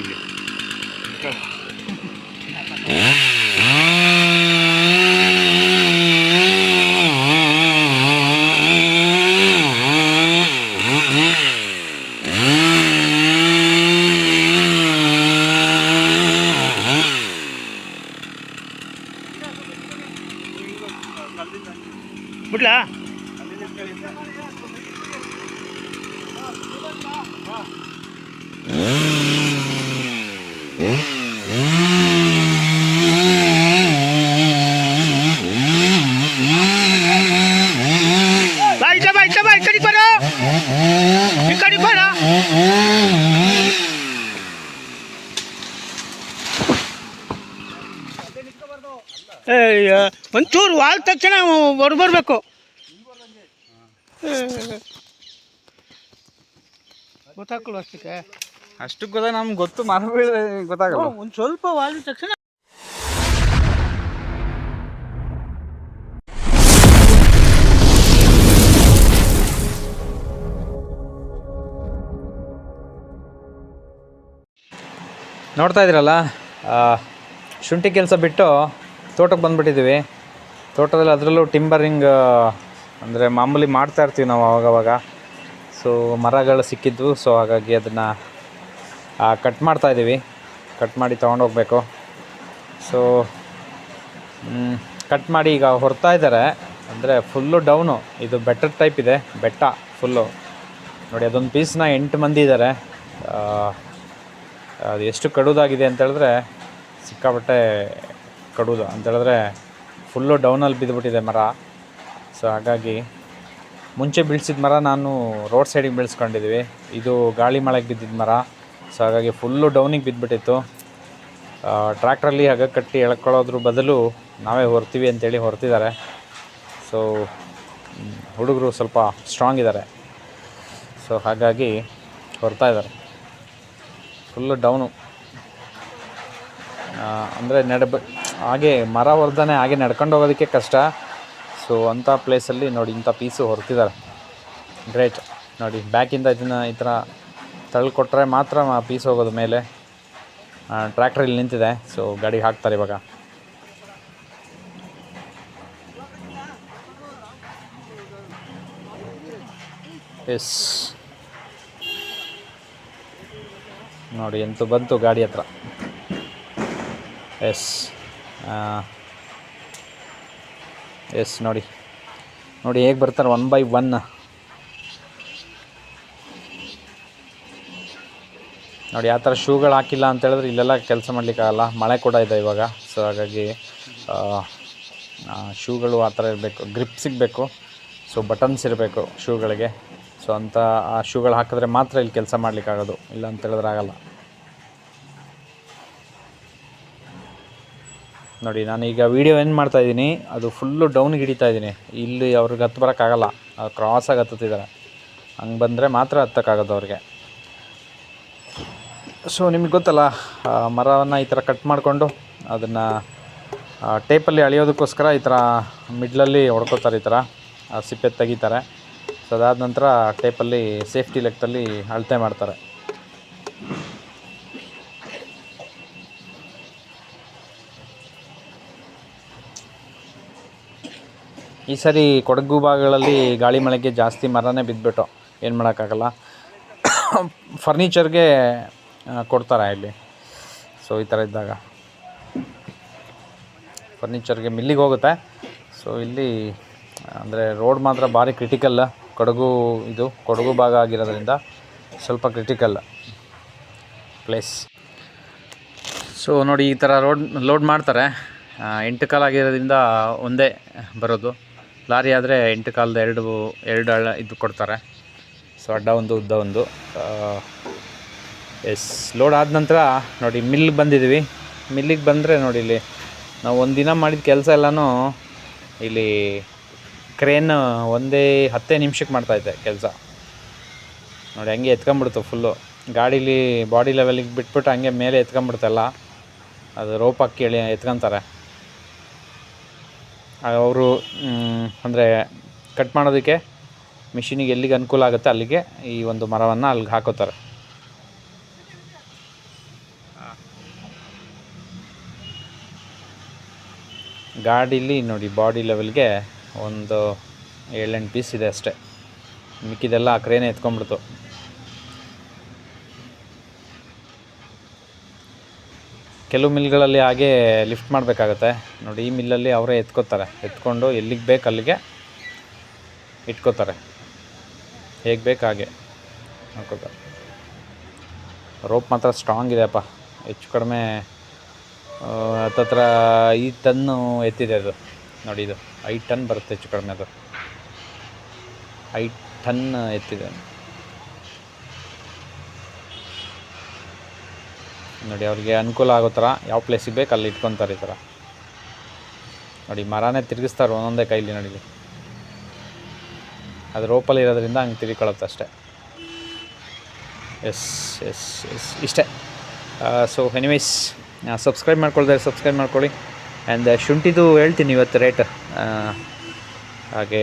ಹಿಂಗೆ ಬಿಡ್ಲಾ ಬಾ ಇಟ್ಟ ಬಾ ಇಟ್ಟ ಬಾ ಈ ಕಡೆಗೆ ಬರೋ ಈ ಕಡೆಗೆ ಬರ ಏಯ್ಯ ಒಂಚೂರು ವಾಲ್ ತಕ್ಷಣ ಹೊರಬರ್ಬೇಕು ಬರ್ಬೇಕು. ಅಷ್ಟಕ್ಕೆ. ಅಷ್ಟಕ್ಕೆ ಗೊತ್ತ ನಮ್ಗೆ ಗೊತ್ತು ಮರ ಗೊತ್ತಾಗಲ್ಲ. ಒಂದು ಸ್ವಲ್ಪ ವಾಲಿದ ತಕ್ಷಣ. ನೋಡ್ತಾ ಇದ್ರಲ್ಲ ಶುಂಠಿ ಕೆಲಸ ಬಿಟ್ಟು ತೋಟಕ್ಕೆ ಬಂದುಬಿಟ್ಟಿದ್ದೀವಿ. ತೋಟದಲ್ಲಿ ಅದರಲ್ಲೂ ಟಿಂಬರಿಂಗ್ ಅಂದರೆ ಮಾಮೂಲಿ ಮಾಡ್ತಾ ಇರ್ತೀವಿ ನಾವು ಅವಾಗವಾಗ ಸೊ ಮರಗಳು ಸಿಕ್ಕಿದ್ವು ಸೊ ಹಾಗಾಗಿ ಅದನ್ನು ಕಟ್ ಮಾಡ್ತಾ ಇದ್ದೀವಿ. ಕಟ್ ಮಾಡಿ ತೊಗೊಂಡೋಗ್ಬೇಕು ಸೊ ಕಟ್ ಮಾಡಿ ಈಗ ಹೊರ್ತಾ ಇದ್ದಾರೆ. ಅಂದರೆ ಫುಲ್ಲು ಡೌನು ಇದು ಬೆಟರ್ ಟೈಪ್ ಇದೆ. ಬೆಟ್ಟ ಫುಲ್ಲು ನೋಡಿ, ಅದೊಂದು ಪೀಸ್ನ ಎಂಟು ಮಂದಿ ಇದ್ದಾರೆ. ಅದು ಎಷ್ಟು ಕಡುದಾಗಿದೆ ಅಂತ ಹೇಳಿದ್ರೆ ಸಿಕ್ಕಾಪಟ್ಟೆ ಕಡುದು ಅಂತ ಹೇಳಿದ್ರೆ ಫುಲ್ಲು ಡೌನಲ್ಲಿ ಬಿದ್ದುಬಿಟ್ಟಿದೆ ಮರ. ಸೊ ಹಾಗಾಗಿ ಮುಂಚೆ ಬೀಳ್ಸಿದ ಮರ ನಾನು ರೋಡ್ ಸೈಡಿಗೆ ಬೀಳ್ಸ್ಕೊಂಡಿದ್ವಿ. ಇದು ಗಾಳಿ ಮಳೆಗೆ ಬಿದ್ದಿದ್ದ ಮರ. ಸೊ ಹಾಗಾಗಿ ಫುಲ್ಲು ಡೌನಿಗೆ ಬಿದ್ದುಬಿಟ್ಟಿತ್ತು ಟ್ರ್ಯಾಕ್ಟ್ರಲ್ಲಿ ಹಗ ಕಟ್ಟಿ ಎಳ್ಕೊಳ್ಳೋದ್ರ ಬದಲು ನಾವೇ ಹೊರ್ತೀವಿ ಅಂತೇಳಿ ಹೊರ್ತಿದ್ದಾರೆ. ಸೊ ಹುಡುಗರು ಸ್ವಲ್ಪ ಸ್ಟ್ರಾಂಗ್ ಇದ್ದಾರೆ. ಸೊ ಹಾಗಾಗಿ ಹೊರ್ತಾ ಇದ್ದಾರೆ. ಫುಲ್ಲು ಡೌನು ಅಂದರೆ ನಡ ಹಾಗೆ ಮರ ಹೊರ್ದಾನೆ ಹಾಗೆ ನಡ್ಕೊಂಡು ಹೋಗೋದಕ್ಕೆ ಕಷ್ಟ. ಸೊ ಅಂಥ ಪ್ಲೇಸಲ್ಲಿ ನೋಡಿ ಇಂಥ ಪೀಸು ಹೊರ್ತಿದ್ದಾರೆ. ಗ್ರೇಟ್ ನೋಡಿ ಬ್ಯಾಕಿಂದ ಇದನ್ನು ಈ ಥರ ತಳ್ಕೊಟ್ರೆ ಮಾತ್ರ ಪೀಸ್ ಹೋಗೋದು ಮೇಲೆ. ಟ್ರ್ಯಾಕ್ಟರ್ ಇಲ್ಲಿ ನಿಂತಿದೆ. ಸೊ ಗಾಡಿಗೆ ಹಾಕ್ತಾರೆ ಇವಾಗ. ಎಸ್ ನೋಡಿ, ಎಂತೂ ಬಂತು ಗಾಡಿ ಹತ್ರ. ಎಸ್ ಎಸ್, ನೋಡಿ. ನೋಡಿ, ಹೇಗೆ ಬರ್ತಾರೆ? ಒನ್ ಬೈ ಒನ್ ನೋಡಿ, ಆ ಥರ ಶೂಗಳು ಹಾಕಿಲ್ಲ ಅಂತ ಹೇಳಿದ್ರೆ ಇಲ್ಲೆಲ್ಲ ಕೆಲಸ ಮಾಡಲಿಕ್ಕಾಗಲ್ಲ. ಮಳೆ ಕೂಡ ಇದೆ ಇವಾಗ. ಸೊ ಹಾಗಾಗಿ ಶೂಗಳು ಆ ಥರ ಇರಬೇಕು. ಗ್ರಿಪ್ ಸಿಗಬೇಕು. ಸೊ ಬಟನ್ಸ್ ಇರಬೇಕು ಶೂಗಳಿಗೆ. ಸೊ ಅಂತ ಆ ಶೂಗಳು ಹಾಕಿದ್ರೆ ಮಾತ್ರ ಇಲ್ಲಿ ಕೆಲಸ ಮಾಡಲಿಕ್ಕಾಗೋದು. ಇಲ್ಲ ಅಂತ ಹೇಳಿದ್ರೆ ಆಗಲ್ಲ. ನೋಡಿ, ನಾನು ಈಗ ವೀಡಿಯೋ ಏನು ಮಾಡ್ತಾ ಇದ್ದೀನಿ. ಅದು ಫುಲ್ಲು ಡೌನ್ಗೆ ಹಿಡಿತಾ ಇದ್ದೀನಿ. ಇಲ್ಲಿ ಅವ್ರಿಗೆ ಹತ್ತು ಬರೋಕ್ಕಾಗಲ್ಲ ಕ್ರಾಸಾಗಿ ಹತ್ತುತ್ತಿದ್ದಾರೆ. ಹಂಗೆ ಬಂದರೆ ಮಾತ್ರ ಹತ್ತಕ್ಕಾಗೋದು ಅವ್ರಿಗೆ. ಸೊ ನಿಮಗೆ ಗೊತ್ತಲ್ಲ ಮರವನ್ನು ಈ ಥರ ಕಟ್ ಮಾಡಿಕೊಂಡು ಅದನ್ನು ಟೇಪಲ್ಲಿ ಅಳಿಯೋದಕ್ಕೋಸ್ಕರ ಈ ಥರ ಮಿಡ್ಲಲ್ಲಿ ಹೊಡ್ಕೋತಾರೆ ಈ ಥರ. ಸಿಪ್ಪೆ ತೆಗಿತಾರೆ. ಸೊ ಅದಾದ ನಂತರ ಟೇಪಲ್ಲಿ ಸೇಫ್ಟಿ ಲೆಕ್ಕದಲ್ಲಿ ಅಳತೆ ಮಾಡ್ತಾರೆ. ಈ ಸರಿ ಕೊಡಗು ಭಾಗಗಳಲ್ಲಿ ಗಾಳಿ ಮಳೆಗೆ ಜಾಸ್ತಿ ಮರನೇ ಬಿದ್ದುಬಿಟ್ಟು ಏನು ಮಾಡೋಕ್ಕಾಗಲ್ಲ. ಫರ್ನಿಚರ್ಗೆ ಕೊಡ್ತಾರೆ ಇಲ್ಲಿ? ಸೊ ಈ ಥರ ಇದ್ದಾಗ. ಫರ್ನಿಚರ್ಗೆ ಮಿಲ್ಲಿಗೆ ಹೋಗುತ್ತೆ. ಸೊ ಇಲ್ಲಿ, ಅಂದರೆ ರೋಡ್ ಮಾತ್ರ ಭಾರಿ ಕ್ರಿಟಿಕಲ್ ಕೊಡಗು ಇದು, ಕೊಡಗು ಭಾಗ ಆಗಿರೋದ್ರಿಂದ ಸ್ವಲ್ಪ ಕ್ರಿಟಿಕಲ್ ಪ್ಲೇಸ್ ಸೊ ನೋಡಿ ಈ ಥರ ರೋಡ್ ಲೋಡ್ ಮಾಡ್ತಾರೆ. ಎಂಟು ಕಾಲಾಗಿರೋದ್ರಿಂದ ಒಂದೇ ಬರೋದು. ಲಾರಿ ಆದರೆ ಎಂಟು ಕಾಲದ ಎರಡು ಎರಡು ಹಳ್ಳ ಇದು ಕೊಡ್ತಾರೆ. ಸೊ ಅಡ್ಡ ಒಂದು, ಉದ್ದ ಒಂದು. ಎಸ್ ಲೋಡ್ ಆದ ನಂತರ ನೋಡಿ ಮಿಲ್ಗೆ ಬಂದಿದ್ದೀವಿ. ಮಿಲ್ಲಿಗೆ ಬಂದರೆ ನೋಡಿ ಇಲ್ಲಿ ನಾವು ಒಂದಿನ ದಿನ ಮಾಡಿದ ಕೆಲಸ ಎಲ್ಲನೂ ಇಲ್ಲಿ ಕ್ರೇನ್ ಒಂದೇ ಹತ್ತೇ ನಿಮಿಷಕ್ಕೆ ಮಾಡ್ತಾಯಿದ್ದೆ ಕೆಲಸ. ನೋಡಿ, ಹಂಗೆ ಎತ್ಕೊಂಬಿಡ್ತು ಫುಲ್ಲು ಗಾಡೀಲಿ ಬಾಡಿ ಲೆವೆಲಿಗೆ ಬಿಟ್ಬಿಟ್ಟು ಹಂಗೆ ಮೇಲೆ ಎತ್ಕೊಂಬಿಡ್ತಲ್ಲ ಅದು ರೋಪ್ ಹಾಕಿ ಎತ್ಕೊಂತಾರೆ. ಅವರು ಅಂದರೆ ಕಟ್ ಮಾಡೋದಕ್ಕೆ ಮಿಷಿನಿಗೆ ಎಲ್ಲಿಗೆ ಅನುಕೂಲ ಆಗುತ್ತೆ ಅಲ್ಲಿಗೆ ಈ ಒಂದು ಮರವನ್ನು ಅಲ್ಲಿಗೆ ಹಾಕೋತಾರೆ. ಗಾಡಿಲಿ ನೋಡಿ ಬಾಡಿ ಲೆವೆಲ್ಗೆ ಒಂದು ಏಳೆಂಟು ಪೀಸ್ ಇದೆ ಅಷ್ಟೇ. ಮಿಕ್ಕಿದೆಲ್ಲ ಆ ಕ್ರೇನೆ ಎತ್ಕೊಂಡ್ಬಿಡ್ತು. ಕೆಲವು ಮಿಲ್ಗಳಲ್ಲಿ ಹಾಗೆ ಲಿಫ್ಟ್ ಮಾಡಬೇಕಾಗತ್ತೆ. ನೋಡಿ, ಈ ಮಿಲ್ಲಲ್ಲಿ ಅವರೇ ಎತ್ಕೋತಾರೆ. ಎತ್ಕೊಂಡು ಎಲ್ಲಿಗೆ ಬೇಕು ಅಲ್ಲಿಗೆ ಇಟ್ಕೋತಾರೆ. ಹೇಗೆ ಬೇಕು ಹಾಗೆ. ನೋಡ್ಕೋತಾರೆ. ರೋಪ್ ಮಾತ್ರ ಸ್ಟ್ರಾಂಗ್ ಇದೆಯಪ್ಪ ಹೆಚ್ಚು ಕಡಿಮೆ ಹತ್ತತ್ರ ಐದು ಟನ್ನು ಎತ್ತಿದೆ ಅದು. ನೋಡಿ, ಇದು ಐದು ಟನ್ ಬರುತ್ತೆ ಹೆಚ್ಚು ಕಡಿಮೆ ಅದು. ಐದು ಟನ್ ಎತ್ತಿದೆ ನೋಡಿ, ಅವ್ರಿಗೆ ಅನುಕೂಲ ಆಗೋ ಥರ ಯಾವ ಪ್ಲೇಸಿಗೆ ಬೇಕು ಅಲ್ಲಿ ಇಟ್ಕೊತಾರೆ ಈ ಥರ. ನೋಡಿ, ಮರನೇ ತಿರುಗಿಸ್ತಾರೆ ಒಂದೊಂದೇ ಕೈಲಿ ನೋಡಿ. ಅದು ರೋಪಲ್ಲಿ ಇರೋದ್ರಿಂದ ಹಂಗೆ ತಿರ್ಕೊಳ್ಳುತ್ತೆ ಅಷ್ಟೇ. ಎಸ್ ಎಸ್ ಎಸ್ ಇಷ್ಟೇ. ಸೊ ಎನಿವೇಸ್ ಸಬ್ಸ್ಕ್ರೈಬ್ ಮಾಡ್ಕೊಳ್ತಾರೆ ಸಬ್ಸ್ಕ್ರೈಬ್ ಮಾಡ್ಕೊಳ್ಳಿ. ಆ್ಯಂಡ್ ಶುಂಠಿದು ಹೇಳ್ತೀನಿ ಇವತ್ತು ರೇಟ್ ಹಾಗೆ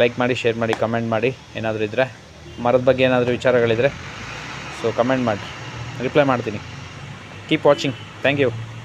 ಲೈಕ್ ಮಾಡಿ ಶೇರ್ ಮಾಡಿ ಕಮೆಂಟ್ ಮಾಡಿ, ಏನಾದರೂ ಇದ್ದರೆ ಮರದ ಬಗ್ಗೆ ಏನಾದರೂ ವಿಚಾರಗಳಿದ್ದರೆ ಸೊ ಕಮೆಂಟ್ ಮಾಡಿ ರಿಪ್ಲೈ ಮಾಡ್ತೀನಿ. keep watching. Thank you.